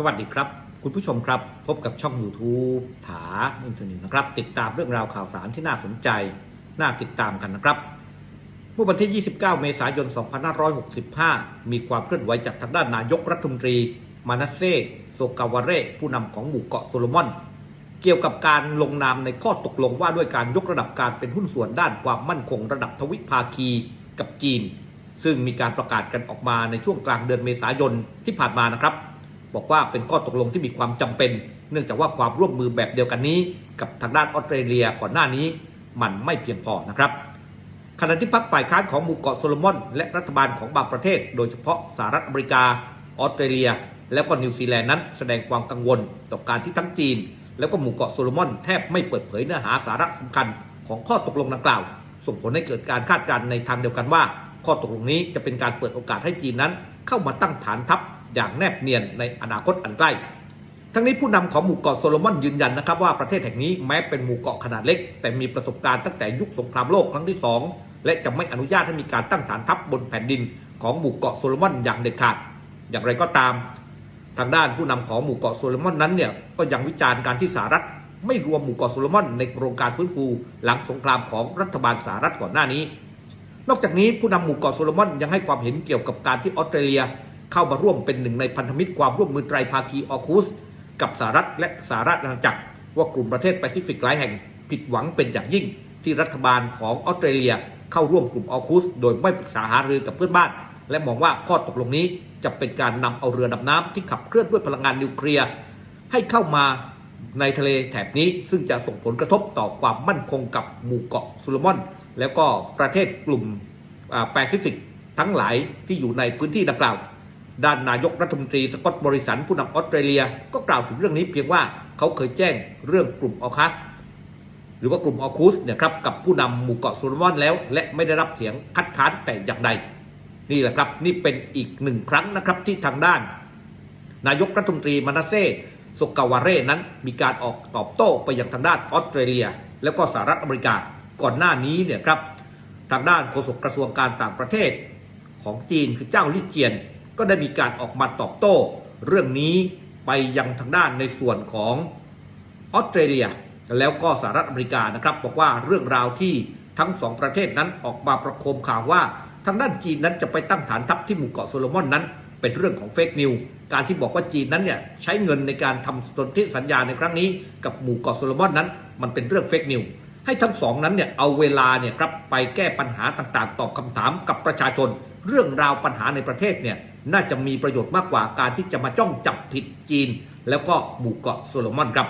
สวัสดีครับ คุณผู้ชมครับ พบกับช่อง YouTube ถาอินเทอร์เน็ตนะครับ ติดตามเรื่องราวข่าวสารที่น่าสนใจ น่าติดตามกันนะครับ เมื่อวันที่ 29 เมษายน 2565 มีความเคลื่อนไหวจากทางด้านนายกรัฐมนตรี มานาเซโซกาวาเรผู้นำของหมู่เกาะโซโลมอน เกี่ยวกับการลงนามในข้อตกลงว่าด้วยการยกระดับการเป็นหุ้นส่วนด้านความมั่นคงระดับทวิภาคีกับจีน ซึ่งมีการประกาศกันออกมาในช่วงกลางเดือนเมษายนที่ผ่านมานะครับ บอกว่าเป็นข้อตกลงที่มีความจำเป็น เนื่องจากว่าความร่วมมือแบบเดียวกันนี้ กับทางด้านออสเตรเลียก่อนหน้านี้มันไม่เพียงพอนะครับขณะที่พรรคฝ่ายค้านของหมู่เกาะโซโลมอน และรัฐบาลของบางประเทศ โดยเฉพาะสหรัฐอเมริกา ออสเตรเลีย แล้วก็นิวซีแลนด์นั้น แสดงความกังวลต่อการที่ทั้งจีน แล้วก็หมู่เกาะโซโลมอนแทบไม่เปิดเผยเนื้อหาสาระสำคัญของข้อตกลงดังกล่าว ส่งผลให้เกิดการคาดการณ์ในทางเดียวกันว่า ข้อตกลงนี้จะเป็นการเปิดโอกาสให้จีนนั้น เข้ามาตั้งฐานทัพ อย่างแนบเนียนในอนาคตอันใกล้ ทั้งนี้ผู้นำของหมู่เกาะโซโลมอนยืนยันนะครับว่าประเทศแห่งนี้แม้เป็นหมู่เกาะขนาดเล็ก แต่มีประสบการณ์ตั้งแต่ยุคสงครามโลกครั้งที่สองและจะไม่อนุญาตให้มีการตั้งฐานทัพบนแผ่นดินของหมู่เกาะโซโลมอนอย่างเด็ดขาด อย่างไรก็ตาม ทางด้านผู้นำของหมู่เกาะโซโลมอนนั้นเนี่ยก็ยังวิจารณ์การที่สหรัฐไม่รวมหมู่เกาะโซโลมอนในโครงการฟื้นฟูหลังสงครามของรัฐบาลสหรัฐก่อนหน้านี้ นอกจากนี้ผู้นำหมู่เกาะโซโลมอนยังให้ความเห็นเกี่ยวกับการที่ออสเตรเลีย เข้ามาร่วมเป็นหนึ่งในพันธมิตรความร่วมมือไตรภาคีออคูสกับสหรัฐและสหรัฐอาณาจักร ว่ากลุ่มประเทศแปซิฟิกหลายแห่งผิดหวังเป็นอย่างยิ่ง ที่รัฐบาลของออสเตรเลียเข้าร่วมกลุ่มออคูสโดยไม่ปรึกษาหารือกับเพื่อนบ้าน และมองว่าข้อตกลงนี้จะเป็นการนำเอาเรือดำน้ำที่ขับเคลื่อนด้วยพลังงานนิวเคลียร์ให้เข้ามาในทะเลแถบนี้ซึ่งจะส่งผลกระทบต่อความมั่นคงกับหมู่เกาะซโลมอน แล้วก็ประเทศกลุ่มแปซิฟิกทั้งหลายที่อยู่ในพื้นที่ดังกล่าว ด้านนายกรัฐมนตรีสกอตต์บริสันผู้นำออสเตรเลีย ก็กล่าวถึงเรื่องนี้เพียงว่าเขาเคยแจ้งเรื่องกลุ่มออคัสหรือว่ากลุ่มออคูสเนี่ยครับกับผู้นำหมู่เกาะโซโลมอนแล้ว และไม่ได้รับเสียงคัดค้านแต่อย่างใด นี่แหละครับนี่เป็นอีกหนึ่งครั้งนะครับที่ทางด้าน นายกรัฐมนตรีมานาเซโซกาวาเร่นั้นมีการออกตอบโต้ไปยังทางด้านออสเตรเลีย แล้วก็สหรัฐอเมริกาก่อนหน้านี้เนี่ยครับทางด้านโฆษกกระทรวงการต่างประเทศของจีนคือเจ้าลี่เจียน ก็ได้มีการออกมาตอบโต้ เรื่องนี้ไปยังทางด้านในส่วนของออสเตรเลีย แล้วก็สหรัฐอเมริกานะครับ บอกว่าเรื่องราวที่ทั้งสองประเทศนั้นออกมาประโคมข่าวว่า ทางด้านจีนนั้นจะไปตั้งฐานทัพที่หมู่เกาะโซโลมอนนั้น เป็นเรื่องของเฟกนิวการที่บอกว่าจีนนั้นเนี่ยใช้เงินในการทำสนธิสัญญาในครั้งนี้ กับหมู่เกาะโซโลมอนนั้น มันเป็นเรื่องเฟกนิว ให้ทั้งสองนั้นเนี่ยเอาเวลาเนี่ยครับไปแก้ปัญหาต่างๆ ตอบคำถามกับประชาชน เรื่องราวปัญหาในประเทศเนี่ยน่าจะมีประโยชน์มากกว่าการที่จะมาจ้องจับผิดจีน แล้วก็หมู่เกาะโซโลมอนครับ